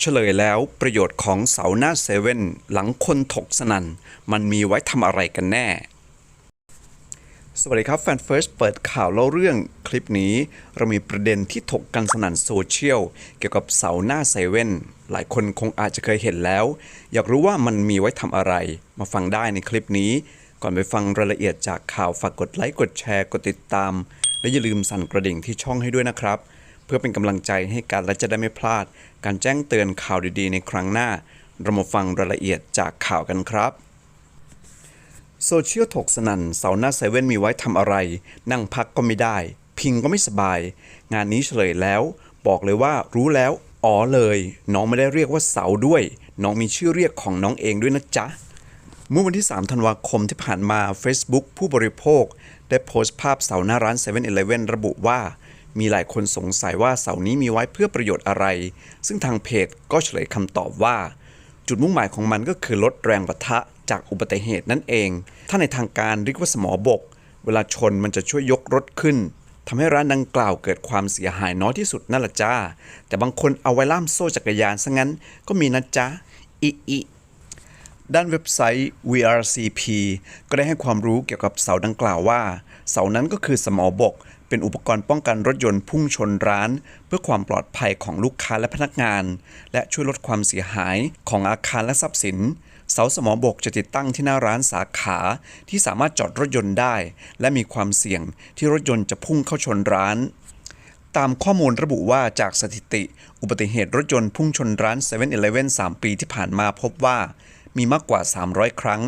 เฉลยแล้วประโยชน์ของเสาหน้าเซเว่นหลังคนถกสนันมันมีไว้ทำอะไรกันแน่ สวัสดีครับแฟนเฟิร์สเปิดข่าวเล่าเรื่องคลิปนี้ เรามีประเด็นที่ถกกันสนั่นโซเชียลเกี่ยวกับเสาหน้าเซเว่นหลายคนคงอาจจะเคยเห็นแล้ว อยากรู้ว่ามันมีไว้ทำอะไร มาฟังได้ในคลิปนี้ ก่อนไปฟังรายละเอียดจากข่าวฝากกดไลค์กดแชร์กดติดตาม และอย่าลืมสั่นกระดิ่งที่ช่องให้ด้วยนะครับ เพื่อเป็นกำลังใจให้กันและจะได้ไม่พลาด การแจ้งเตือนข่าวดีๆ ในครั้งหน้า เรามาฟังรายละเอียดจากข่าวกันครับโซเชียลถกสนั่นเสาหน้าเซเว่นมีไว้ทำอะไร นั่งพักก็ไม่ได้ พิงก็ไม่สบาย งานนี้เฉลยแล้ว บอกเลยว่ารู้แล้ว อ๋อเลย น้องไม่ได้เรียกว่าเสาด้วย น้องมีชื่อเรียกของน้องเองด้วยนะจ๊ะเมื่อวันที่ 3 ธันวาคมที่ผ่านมา Facebook ผู้บริโภค ได้โพสต์ภาพเสาหน้าร้าน7 e เ e ่ e อระบุว่า มีหลายคนสงสัยว่าเสานี้มีไว้เพื่อประโยชน์อะไร ซึ่งทางเพจก็เฉลยคำตอบว่า จุดมุ่งหมายของมันก็คือลดแรงปะทะจากอุบัติเหตุนั่นเอง ถ้าในทางการเรียกว่าสมอบก เวลาชนมันจะช่วยยกรถขึ้นทำให้ร้านดังกล่าวเกิดความเสียหายน้อยที่สุดนั่นแหละจ้า แต่บางคนเอาไว้ล่ามโซ่จักรยานซะงั้นก็มีนะจ๊ะอิอิด้านเว็บไซต์ VRCP ก็ได้ให้ความรู้เกี่ยวกับเสาดังกล่าวว่า เสานั้นก็คือสมอบก เป็นอุปกรณ์ป้องกันรถยนต์พุ่งชนร้าน เพื่อความปลอดภัยของลูกค้าและพนักงาน และช่วยลดความเสียหายของอาคารและทรัพย์สิน เสาสมอบกจะติดตั้งที่หน้าร้านสาขาที่สามารถจอดรถยนต์ได้ และมีความเสี่ยงที่รถยนต์จะพุ่งเข้าชนร้านตามข้อมูลระบุว่าจากสถิติ อุบัติเหตุรถยนต์พุ่งชนร้าน7 e เ e ่ e อ3ปีที่ผ่านมาพบว่า มีมากกว่า 300 ครั้ง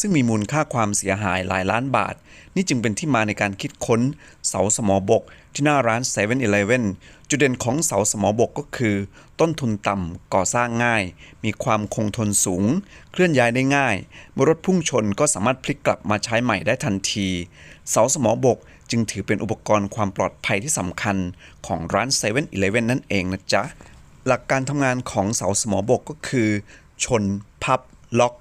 ซึ่งมีมูลค่าความเสียหายหลายล้านบาท นี่จึงเป็นที่มาในการคิดค้นเสาสมอบก ที่หน้าร้าน7 e เ e ่ e จุดเด่นของเสาสมอบกก็คือ ต้นทุนต่ำก่อสร้างง่าย มีความคงทนสูง เคลื่อนย้ายได้ง่ายเมื่อรถพุ่งชนก็สามารถพลิกกลับมาใช้ใหม่ได้ทันที เสาสมอบกจึงถือเป็นอุปกรณ์ความปลอดภัยที่สำคัญของร้าน7 e เ e ่ e นั่นเองนะจ๊ะหลักการทำงานของเสาสมอบกก็คือ ชน ล็อก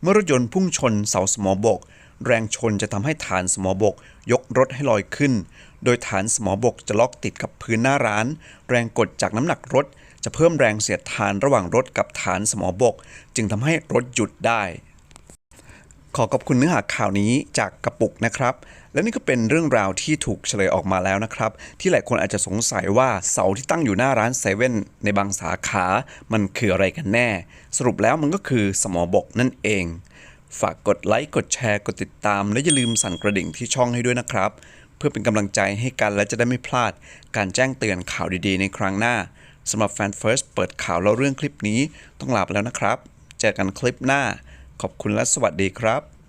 เมื่อรถยนต์พุ่งชนเสาสมอบก แรงชนจะทำให้ฐานสมอบก ยกรถให้ลอยขึ้น โดยฐานสมอบกจะล็อกติดกับพื้นหน้าร้าน แรงกดจากน้ำหนักรถ จะเพิ่มแรงเสียดทานระหว่างรถกับฐานสมอบก จึงทำให้รถหยุดได้ ขอขอบคุณเนื้อหาข่าวนี้จากกระปุกนะครับ และนี่ก็เป็นเรื่องราวที่ถูกเฉลยออกมาแล้วนะครับ ที่หลายคนอาจจะสงสัยว่าเสาที่ตั้งอยู่หน้าร้านเซเว่นในบางสาขา มันคืออะไรกันแน่ สรุปแล้วมันก็คือสมอบกนั่นเอง ฝากกดไลค์กดแชร์กดติดตาม และอย่าลืมสั่นกระดิ่งที่ช่องให้ด้วยนะครับ เพื่อเป็นกำลังใจให้กันและจะได้ไม่พลาด การแจ้งเตือนข่าวดีๆ ในครั้งหน้าสำหรับแฟนเฟิร์สเปิดข่าวเล่าเรื่องคลิปนี้ต้องลาไปแล้วนะครับ เจอกันคลิปหน้า ขอบคุณและสวัสดีครับ